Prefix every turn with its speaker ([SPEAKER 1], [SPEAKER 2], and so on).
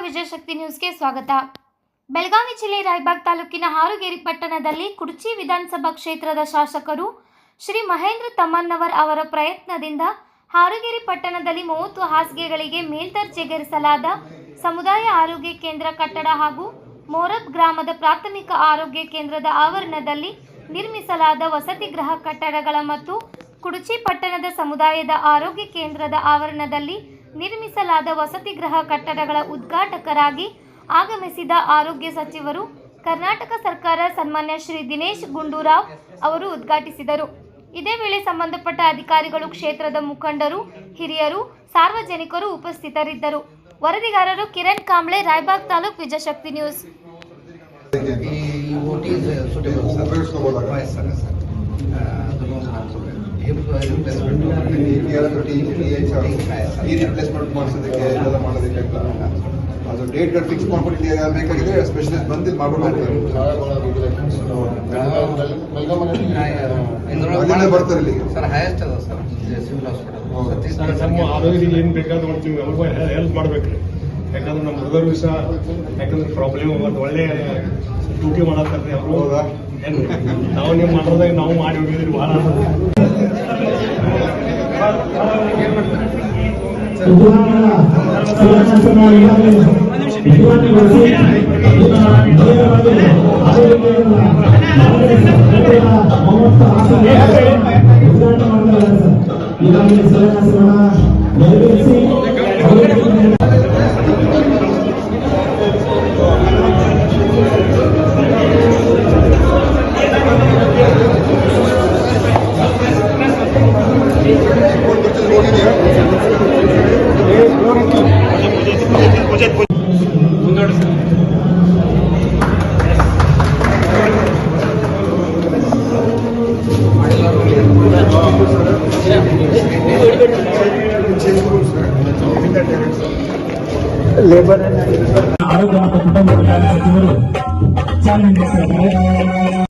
[SPEAKER 1] ವಿಜಯಶಕ್ತಿ ನ್ಯೂಸ್ಗೆ ಸ್ವಾಗತ. ಬೆಳಗಾವಿ ಜಿಲ್ಲೆ ರಾಯಬಾಗ್ ತಾಲೂಕಿನ ಹಾರುಗೇರಿ ಪಟ್ಟಣದಲ್ಲಿ ಕುರ್ಚಿ ವಿಧಾನಸಭಾ ಕ್ಷೇತ್ರದ ಶಾಸಕರು ಶ್ರೀ ಮಹೇಂದ್ರ ತಮ್ಮನ್ನವರ್ ಅವರ ಪ್ರಯತ್ನದಿಂದ ಹಾರುಗೇರಿ ಪಟ್ಟಣದಲ್ಲಿ ಮೂವತ್ತು ಹಾಸಿಗೆಗಳಿಗೆ ಮೇಲ್ದರ್ಜೆಗೇರಿಸಲಾದ ಸಮುದಾಯ ಆರೋಗ್ಯ ಕೇಂದ್ರ ಕಟ್ಟಡ ಹಾಗೂ ಮೋರಬ್ ಗ್ರಾಮದ ಪ್ರಾಥಮಿಕ ಆರೋಗ್ಯ ಕೇಂದ್ರದ ಆವರಣದಲ್ಲಿ ನಿರ್ಮಿಸಲಾದ ವಸತಿ ಗೃಹ ಕಟ್ಟಡಗಳ ಮತ್ತು ಕುಡುಚಿ ಪಟ್ಟಣದ ಸಮುದಾಯದ ಆರೋಗ್ಯ ಕೇಂದ್ರದ ಆವರಣದಲ್ಲಿ ನಿರ್ಮಿಸಲಾದ ವಸತಿ ಗೃಹ ಕಟ್ಟಡಗಳ ಉದ್ಘಾಟಕರಾಗಿ ಆಗಮಿಸಿದ ಆರೋಗ್ಯ ಸಚಿವರು ಕರ್ನಾಟಕ ಸರ್ಕಾರ ಸನ್ಮಾನ್ಯ ಶ್ರೀ ದಿನೇಶ್ ಗುಂಡೂರಾವ್ ಅವರು ಉದ್ಘಾಟಿಸಿದರು. ಇದೇ ವೇಳೆ ಸಂಬಂಧಪಟ್ಟ ಅಧಿಕಾರಿಗಳು ಕ್ಷೇತ್ರದ ಮುಖಂಡರು ಹಿರಿಯರು ಸಾರ್ವಜನಿಕರು ಉಪಸ್ಥಿತರಿದ್ದರು. ವರದಿಗಾರರು ಕಿರಣ್ ಕಾಂಬ್ಳೆ ರಾಯಬಾಗ್ ತಾಲೂಕ್ ವಿಜಯಶಕ್ತಿ ನ್ಯೂಸ್.
[SPEAKER 2] ಈ
[SPEAKER 3] ಈ ರಿಪ್ಲೇಸ್ಮೆಂಟ್ ಮಾಡಿಸೋದಕ್ಕೆ ಎಲ್ಲ ಮಾಡೋದಕ್ಕೆ ಅದು ಡೇಟ್ಗಳು ಫಿಕ್ಸ್ ಮಾಡ್ಕೊಂಡು ಬೇಕಾಗಿದೆ ಸ್ಪೆಷಲಿಸ್ಟ್ ಬಂದು ಮಾಡ್ಬಿಟ್ಟು ಬರ್ತಾರೆ ಇಲ್ಲಿ
[SPEAKER 2] ಸರ್ ಹೈಯೆಸ್ಟ್ ಅದ ಸರ್ ಸಿವಿಲ್ ಹಾಸ್ಪಿಟಲ್.
[SPEAKER 4] ಸರ್ ನಮ್ಮ ಆರೋಗ್ಯದಲ್ಲಿ ಏನು ಬೇಕಾದ್ರೂ ಮಾಡ್ತೀವಿ ನಮಗೂ ಹೆಲ್ಪ್ ಮಾಡ್ಬೇಕ್ರಿ ಯಾಕಂದ್ರೆ ನಮ್ಮ ಹುಡುಗರು ಸಹ ಯಾಕಂದ್ರೆ ಪ್ರಾಬ್ಲಮ್ ಒಳ್ಳೆ ಡ್ಯೂಟಿ ಮಾಡತ್ತಾರೆ ಅವರು ನಾವು ನೀವು ಮಾಡೋದಾಗ ನಾವು ಮಾಡಿ ಹೋಗಿದ್ರಿ ಭಾಳ
[SPEAKER 5] ಆರೋಗ್ಯ ಮತ್ತು ಕುಟುಂಬ ಕಲ್ಯಾಣ ಸಚಿವರು ಚಾಲನೆ ನೀಡಿದ್ದಾರೆ.